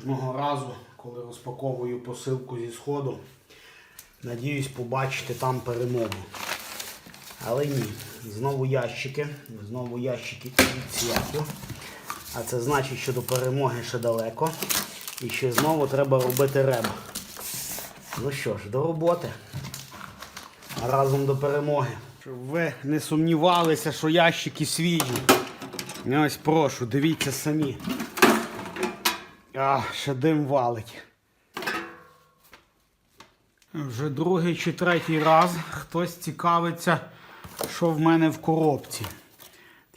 Кожного разу, коли розпаковую посилку зі сходу, надіюсь побачити там перемогу. Але ні, знову ящики, знову ящики від цвяхів. А це значить, що до перемоги ще далеко. І ще знову треба робити рем. Ну що ж, до роботи. Разом до перемоги. Щоб ви не сумнівалися, що ящики свіжі. Ось прошу, дивіться самі. А, ще дим валить. Вже другий чи третій раз хтось цікавиться, що в мене в коробці.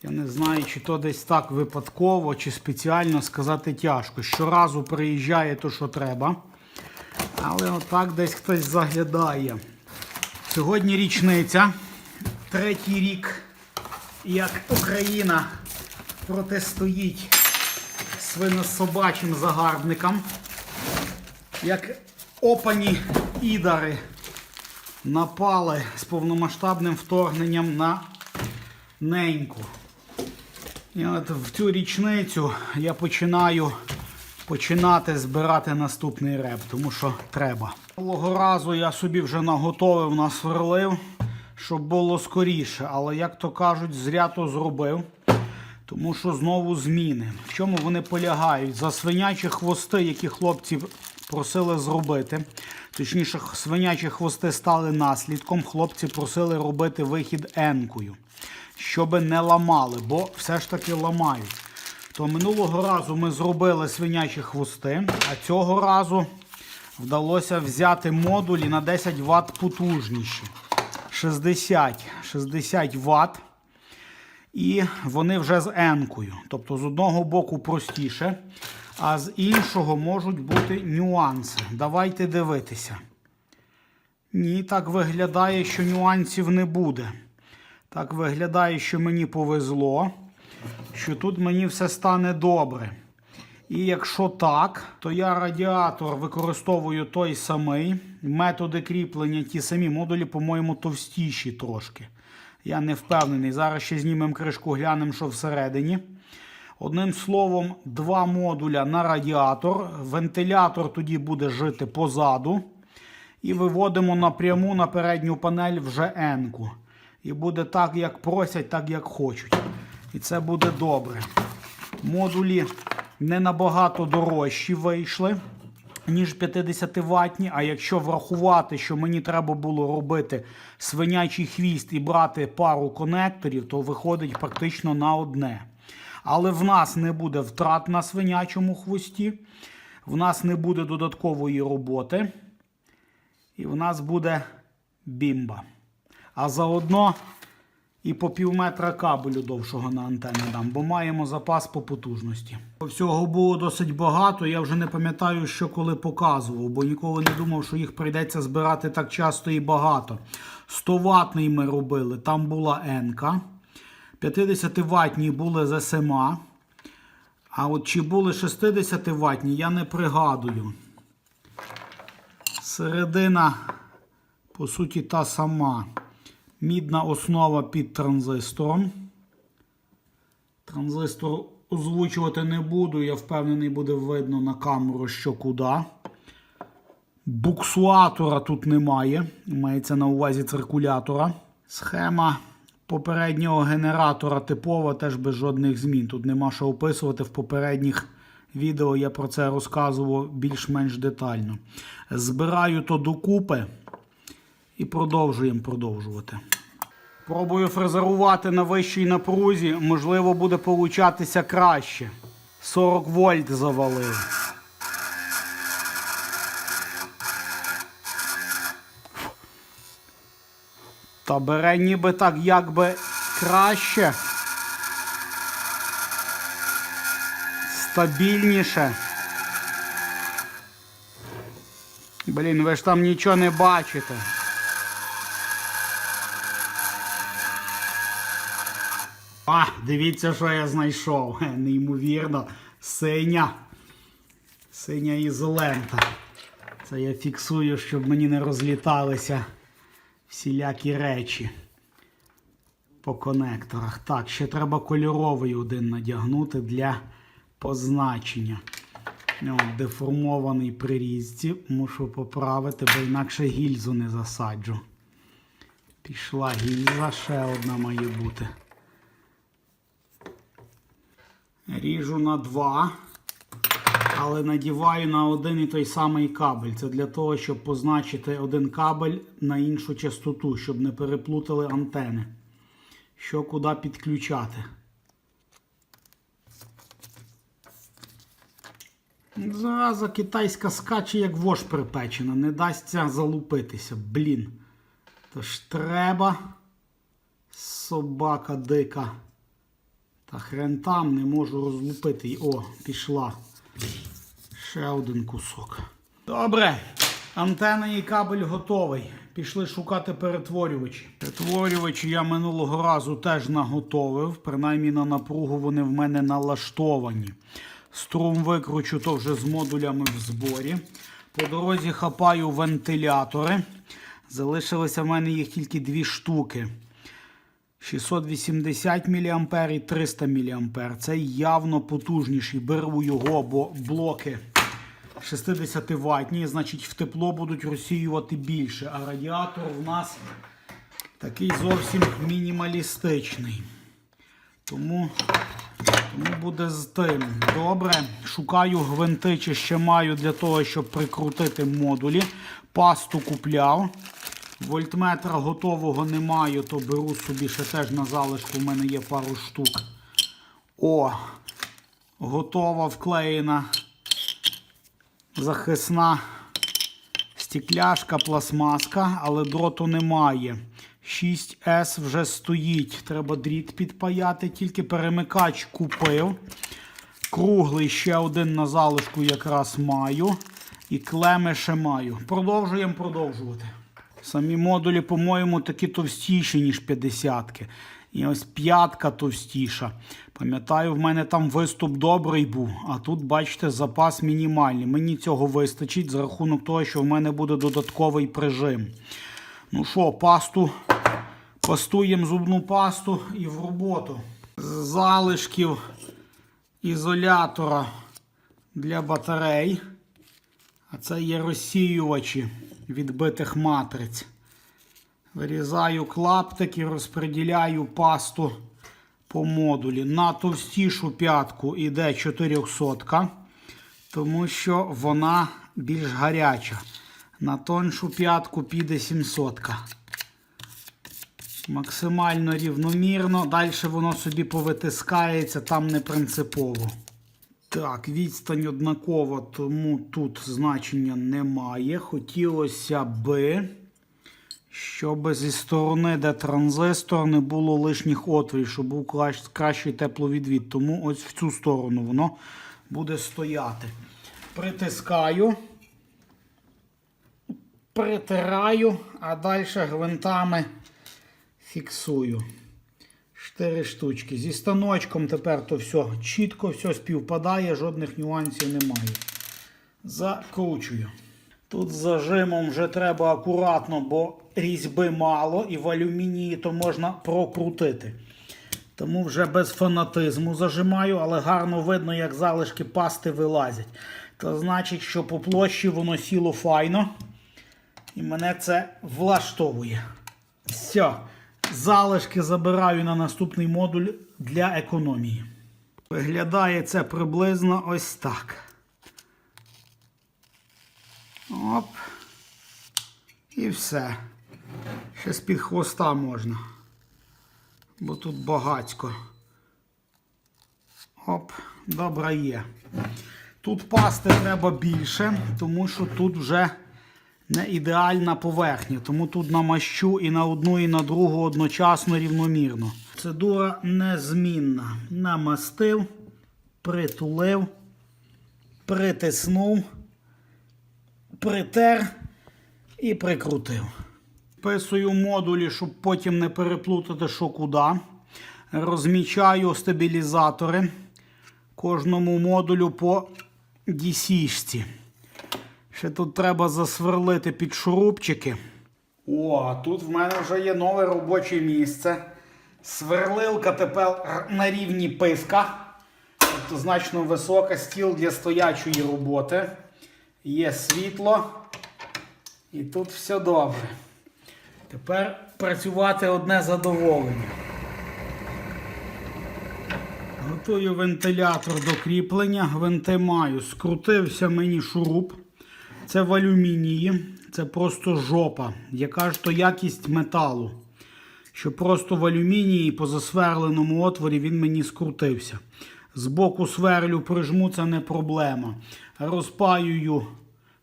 Я не знаю, чи то десь так випадково, чи спеціально сказати тяжко. Щоразу приїжджає то, що треба. Але отак десь хтось заглядає. Сьогодні річниця. Третій рік, як Україна протистоїть свинособачим загарбникам. Як опані ідари напали з повномасштабним вторгненням на неньку. І от в цю річницю я починаю починати збирати наступний реп, тому що треба. Минулого разу я собі вже наготовив, насверлив, щоб було скоріше. Але, як то кажуть, зря то зробив. Тому що знову зміни. В чому вони полягають? За свинячі хвости, які хлопці просили зробити. Точніше, свинячі хвости стали наслідком. Хлопці просили робити вихід енкою, щоб не ламали, бо все ж таки ламають. То минулого разу ми зробили свинячі хвости, а цього разу вдалося взяти модулі на 10 Вт потужніші. 60, 60 Вт. І вони вже з енкою. Тобто з одного боку простіше, а з іншого можуть бути нюанси. Давайте дивитися. Ні, так виглядає, що нюансів не буде. Так виглядає, що мені повезло, що тут мені все стане добре. І якщо так, то я радіатор використовую той самий. Методи кріплення ті самі модулі, по-моєму, товстіші трошки. Я не впевнений. Зараз ще знімемо кришку, глянемо, що всередині. Одним словом, два модуля на радіатор. Вентилятор тоді буде жити позаду. І виводимо напряму на передню панель вже енку. І буде так, як просять, так як хочуть. І це буде добре. Модулі не набагато дорожчі вийшли, ніж 50 ватні. А якщо врахувати, що мені треба було робити свинячий хвіст і брати пару конекторів, то виходить практично на одне. Але в нас не буде втрат на свинячому хвості, в нас не буде додаткової роботи, і в нас буде бімба. А заодно і по пів метра кабелю довшого на антенну дам, бо маємо запас по потужності. Всього було досить багато. Я вже не пам'ятаю, що коли показував, бо ніколи не думав, що їх прийдеться збирати так часто і багато. 100 ватний ми робили, там була енка. 50 ватні були з. А от чи були 60 ватні, я не пригадую. Середина, по суті, та сама. Мідна основа під транзистором. Транзистор озвучувати не буду, я впевнений, буде видно на камеру, що куди. Буксуатора тут немає. Мається на увазі циркулятора. Схема попереднього генератора типова, теж без жодних змін. Тут нема що описувати. В попередніх відео я про це розказував більш-менш детально. Збираю то докупи і продовжуємо продовжувати. Пробую фрезерувати на вищій напрузі, можливо, буде получатися краще. 40 вольт завалив. Та бере ніби так якби краще. Стабільніше. Блін, ви ж там нічого не бачите. А, дивіться, що я знайшов. Неймовірно. Синя. Синя ізолента. Це я фіксую, щоб мені не розліталися всілякі речі по конекторах. Так, ще треба кольоровий один надягнути для позначення. О, деформований при різці. Мушу поправити, бо інакше гільзу не засаджу. Пішла гільза, ще одна має бути. Ріжу на два, але надіваю на один і той самий кабель. Це для того, щоб позначити один кабель на іншу частоту, щоб не переплутали антени. Що куди підключати. Зараза китайська скаче, як вож припечена, не дасться залупитися. Блін. Тож треба. Собака дика. Та хрен там не можу розлупити. О, пішла. Ще один кусок. Добре. Антена і кабель готовий. Пішли шукати перетворювачі. Перетворювачі я минулого разу теж наготовив. Принаймні на напругу вони в мене налаштовані. Струм викручу то вже з модулями в зборі. По дорозі хапаю вентилятори. Залишилося в мене їх тільки дві штуки. 680 мА і 300 мА. Це явно потужніший. Беру його, бо блоки 60 ватні, значить в тепло будуть розсіювати більше. А радіатор в нас такий зовсім мінімалістичний. Тому, тому буде з тим. Добре. Шукаю гвинти, чи ще маю для того, щоб прикрутити модулі. Пасту купляв. Вольтметра готового не маю, то беру собі ще теж на залишку. У мене є пару штук. О, готова вклеєна захисна стекляшка, пластмаска, але дроту немає. 6С вже стоїть. Треба дріт підпаяти, тільки перемикач купив. Круглий ще один на залишку якраз маю. І клеми ще маю. Продовжуємо продовжувати. Самі модулі, по-моєму, такі товстіші, ніж 50-ки. І ось п'ятка товстіша. Пам'ятаю, в мене там виступ добрий був, а тут, бачите, запас мінімальний. Мені цього вистачить за рахунок того, що в мене буде додатковий прижим. Ну що, пасту, пастуємо зубну пасту і в роботу. З залишків ізолятора для батарей. А це є розсіювачі відбитих матриць. Вирізаю клаптик і розподіляю пасту по модулі. На товстішу п'ятку йде 400, тому що вона більш гаряча. На тоншу п'ятку піде 700. Максимально рівномірно. Далі воно собі повитискається, там не принципово. Так, відстань однакова, тому тут значення немає. Хотілося би, щоб зі сторони, де транзистор, не було лишніх отворів, щоб був кращий тепловідвід. Тому ось в цю сторону воно буде стояти. Притискаю, притираю, а далі гвинтами фіксую. Чотири штучки. Зі станочком тепер то все чітко, все співпадає, жодних нюансів немає. Закручую. Тут з зажимом вже треба акуратно, бо різьби мало і в алюмінії то можна прокрутити. Тому вже без фанатизму зажимаю, але гарно видно, як залишки пасти вилазять. Це значить, що по площі воно сіло файно. І мене це влаштовує. Все. Залишки забираю на наступний модуль для економії. Виглядає це приблизно ось так. Оп. І все. Ще з-під хвоста можна. Бо тут багацько. Оп, добре є. Тут пасти треба більше, тому що тут вже не ідеальна поверхня, тому тут намащу і на одну, і на другу одночасно рівномірно. Процедура незмінна. Намастив, притулив, притиснув, притер і прикрутив. Вписую модулі, щоб потім не переплутати, що куди. Розмічаю стабілізатори кожному модулю по DC-шці. Ще тут треба засверлити під шурупчики. О, тут в мене вже є нове робоче місце. Сверлилка тепер на рівні писка. Тобто значно висока стіл для стоячої роботи. Є світло. І тут все добре. Тепер працювати одне задоволення. Готую вентилятор до кріплення. Гвинти маю. Скрутився мені шуруп. Це в алюмінії. Це просто жопа. Яка ж то якість металу. Що просто в алюмінії по засверленому отворі він мені скрутився. Збоку сверлю прижму, це не проблема. Розпаюю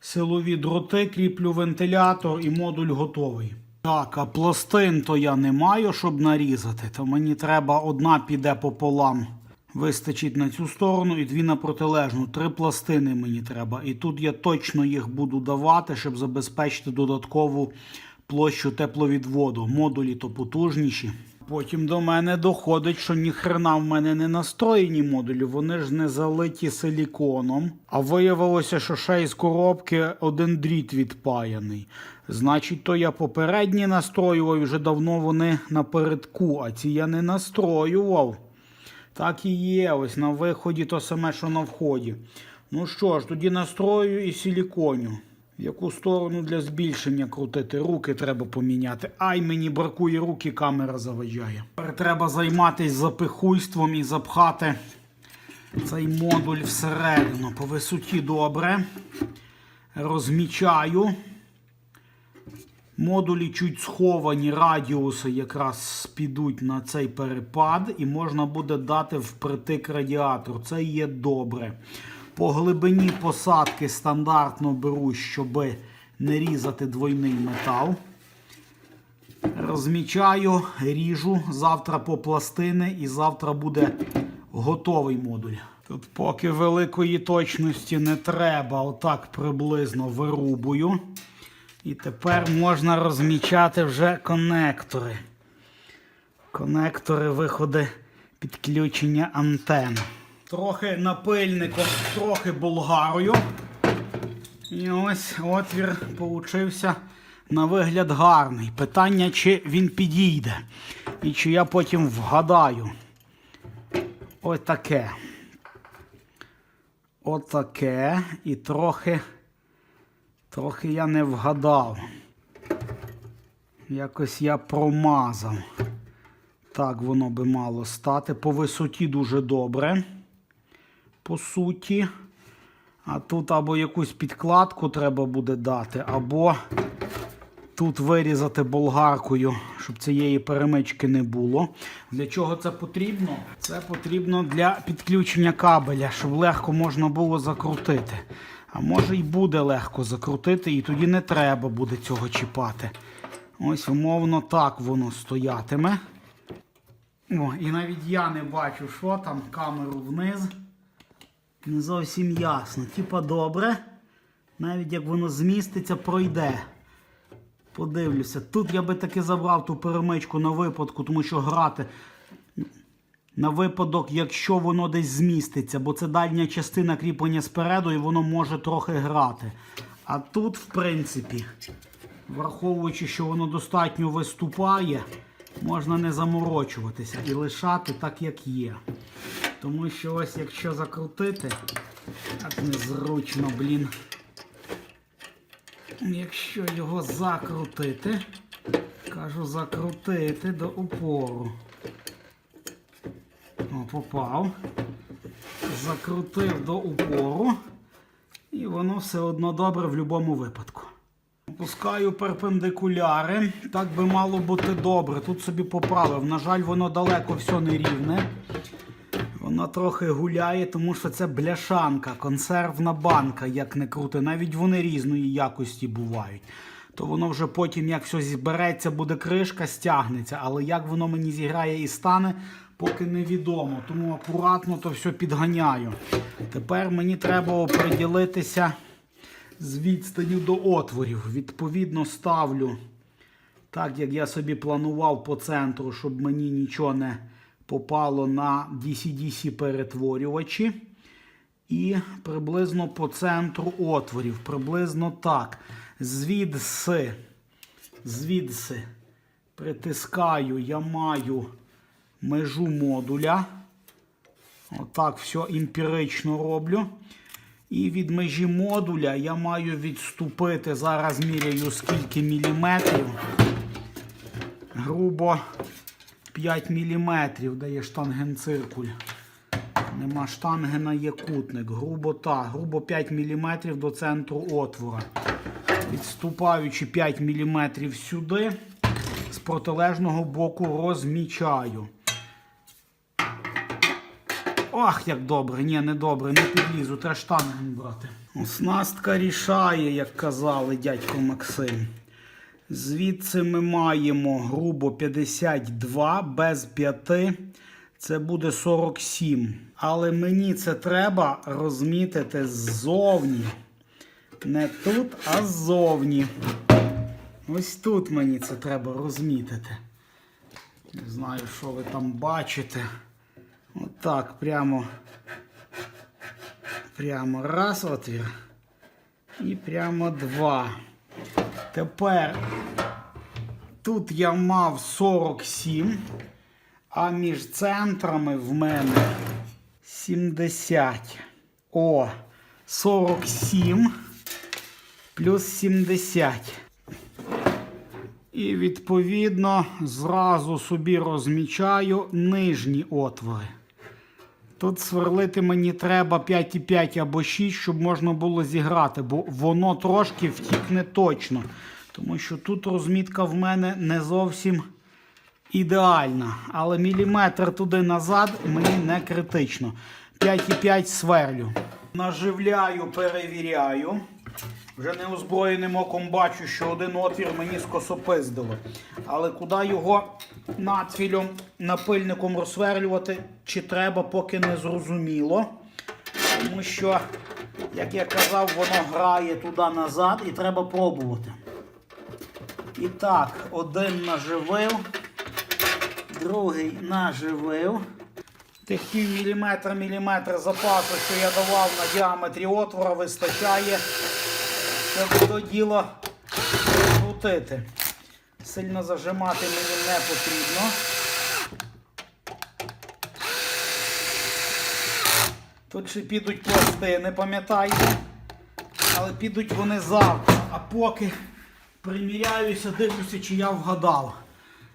силові дроти, кріплю вентилятор і модуль готовий. Так, а пластин то я не маю, щоб нарізати, то мені треба одна піде пополам. Вистачить на цю сторону і дві на протилежну. Три пластини мені треба. І тут я точно їх буду давати, щоб забезпечити додаткову площу тепловідводу. Модулі то потужніші. Потім до мене доходить, що ніхрена в мене не настроєні модулі, вони ж не залиті силіконом. А виявилося, що ще із коробки один дріт відпаяний. Значить, то я попередні настроював, вже давно вони напередку, а ці я не настроював. Так і є, ось на виході то саме, що на вході. Ну що ж, тоді настрою і силіконю. В яку сторону для збільшення крутити? Руки треба поміняти. Ай, мені бракує руки, камера заважає. Тепер треба займатися запихуйством і запхати цей модуль всередину. По висоті добре. Розмічаю. Модулі чуть сховані, радіуси якраз підуть на цей перепад, і можна буде дати впритик радіатор. Це є добре. По глибині посадки стандартно беру, щоб не різати двойний метал. Розмічаю, ріжу завтра по пластини, і завтра буде готовий модуль. Тут поки великої точності не треба, отак приблизно вирубую. І тепер можна розмічати вже конектори. Конектори, виходи підключення антен. Трохи напильником, трохи болгарою. І ось отвір получився на вигляд гарний. Питання, чи він підійде. І чи я потім вгадаю. Ось таке. Отаке. І трохи. Трохи я не вгадав. Якось я промазав. Так воно би мало стати. По висоті дуже добре. По суті. А тут або якусь підкладку треба буде дати, або тут вирізати болгаркою, щоб цієї перемички не було. Для чого це потрібно? Це потрібно для підключення кабеля, щоб легко можна було закрутити. А може й буде легко закрутити, і тоді не треба буде цього чіпати. Ось, умовно, так воно стоятиме. О, і навіть я не бачу, що там, камеру вниз. Не зовсім ясно. Типа добре. Навіть як воно зміститься, пройде. Подивлюся. Тут я би таки забрав ту перемичку на випадку, тому що грати на випадок, якщо воно десь зміститься, бо це дальня частина кріплення спереду і воно може трохи грати. А тут, в принципі, враховуючи, що воно достатньо виступає, можна не заморочуватися і лишати так, як є. Тому що ось якщо закрутити, так незручно, блін. Якщо його закрутити, кажу закрутити до упору. Попав. Закрутив до упору. І воно все одно добре в будь-якому випадку. Опускаю перпендикуляри. Так би мало бути добре. Тут собі поправив. На жаль, воно далеко все не рівне. Вона трохи гуляє, тому що це бляшанка, консервна банка, як не крути. Навіть вони різної якості бувають. То воно вже потім, як все зібереться, буде кришка, стягнеться. Але як воно мені зіграє і стане, поки невідомо. Тому акуратно то все підганяю. Тепер мені треба оприділитися з відстаню до отворів. Відповідно, ставлю так, як я собі планував по центру, щоб мені нічого не попало на DC-DC перетворювачі. І приблизно по центру отворів. Приблизно так. Звідси, звідси притискаю, я маю межу модуля. Отак все емпірично роблю. І від межі модуля я маю відступити. Зараз міряю скільки міліметрів. Грубо 5 міліметрів, де є штангенциркуль. Нема штангена, є кутник. Грубо так, грубо 5 мм до центру отвора. Відступаючи 5 мм сюди, з протилежного боку розмічаю. Ох, як добре, ні, не добре, не підлізу, треба штанген брати. Оснастка рішає, як казали дядько Максим. Звідси ми маємо грубо 52 без 5. Це буде 47. Але мені це треба розмітити ззовні. Не тут, а ззовні. Ось тут мені це треба розмітити. Не знаю, що ви там бачите. Отак, прямо. Прямо раз отвір. І прямо два. Тепер тут я мав 47, а між центрами в мене 70. О, 47 плюс 70. І відповідно зразу собі розмічаю нижні отвори. Тут сверлити мені треба 5,5 або 6, щоб можна було зіграти, бо воно трошки втікне точно. Тому що тут розмітка в мене не зовсім ідеальна. Але міліметр туди назад мені не критично. 5,5 сверлю. Наживляю, перевіряю. Вже неозброєним оком бачу, що один отвір мені скосопиздило. Але куди його нацвілем, напильником розсверлювати, чи треба, поки не зрозуміло. Тому що, як я казав, воно грає туди-назад і треба пробувати. І так, один наживив, другий наживив. Тих пів міліметра, міліметр запасу, що я давав на діаметрі отвора, вистачає. Щоб то діло крутити. Сильно зажимати мені не потрібно. Тут ще підуть пластини, пам'ятаєте? Але підуть вони завтра. А поки приміряюся, дивлюся, чи я вгадав.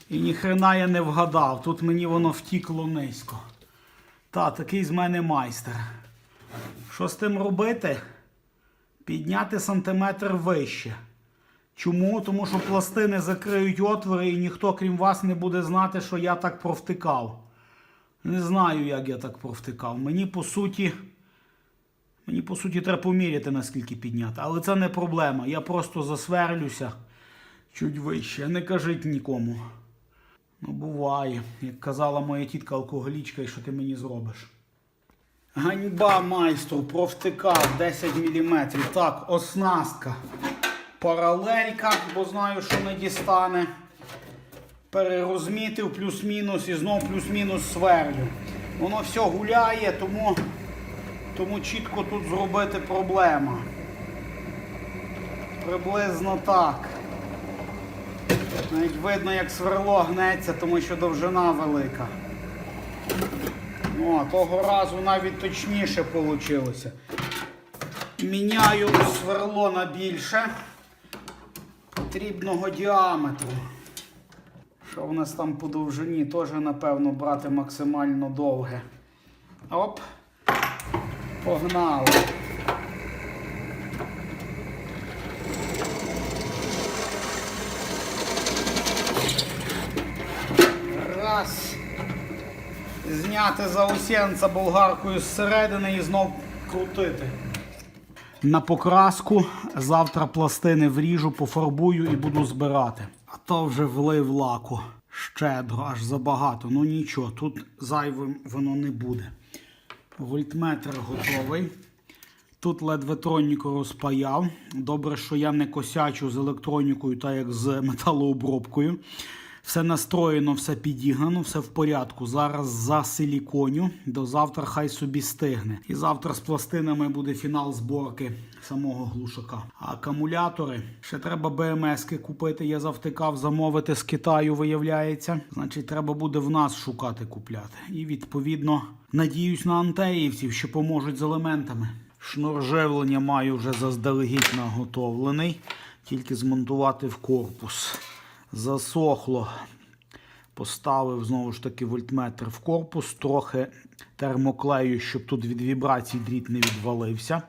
І ніхрена я не вгадав. Тут мені воно втікло низько. Та, такий з мене майстер. Що з тим робити? Підняти сантиметр вище. Чому? Тому що пластини закриють отвори і ніхто, крім вас, не буде знати, що я так провтикав. Не знаю, як я так провтикав. Мені по суті. Мені по суті треба поміряти, наскільки підняти. Але це не проблема. Я просто засверлюся чуть вище. Не кажіть нікому. Ну, буває. Як казала моя тітка алкоголічка, і що ти мені зробиш. Ганьба майстру провтикав 10 мм. Так, оснастка. Паралелька, бо знаю, що не дістане. Перерозмітив плюс-мінус і знов плюс-мінус сверлю. Воно все гуляє, тому, тому чітко тут зробити проблема. Приблизно так. Навіть видно, як сверло гнеться, тому що довжина велика. А того разу навіть точніше вийшло. Міняю сверло на більше потрібного діаметру. Що в нас там по довжині? Теж, напевно, брати максимально довге. Оп. Погнали. Раз. Зняти заусенця болгаркою зсередини і знов крутити. На покраску завтра пластини вріжу, пофарбую і буду збирати. А то вже влив лаку. Щедро, аж забагато. Ну нічого, тут зайвим воно не буде. Вольтметр готовий. Тут ледве троніку розпаяв. Добре, що я не косячу з електронікою, так як з металообробкою. Все настроєно, все підігнано, все в порядку. Зараз за силіконю. До завтра хай собі стигне. І завтра з пластинами буде фінал зборки самого глушака. Акумулятори ще треба БМСки купити. Я завтикав замовити з Китаю, виявляється. Значить, треба буде в нас шукати купляти. І відповідно надіюсь на антеївців, що поможуть з елементами. Шнур живлення маю вже заздалегідь наготовлений. Тільки змонтувати в корпус. Засохло. Поставив знову ж таки вольтметр в корпус, трохи термоклею, щоб тут від вібрацій дріт не відвалився.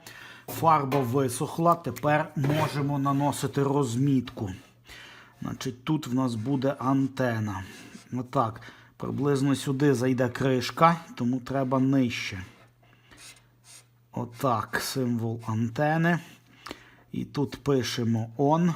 Фарба висохла, тепер можемо наносити розмітку. Значить, тут в нас буде антена. Отак. Приблизно сюди зайде кришка, тому треба нижче. Отак, символ антени. І тут пишемо on.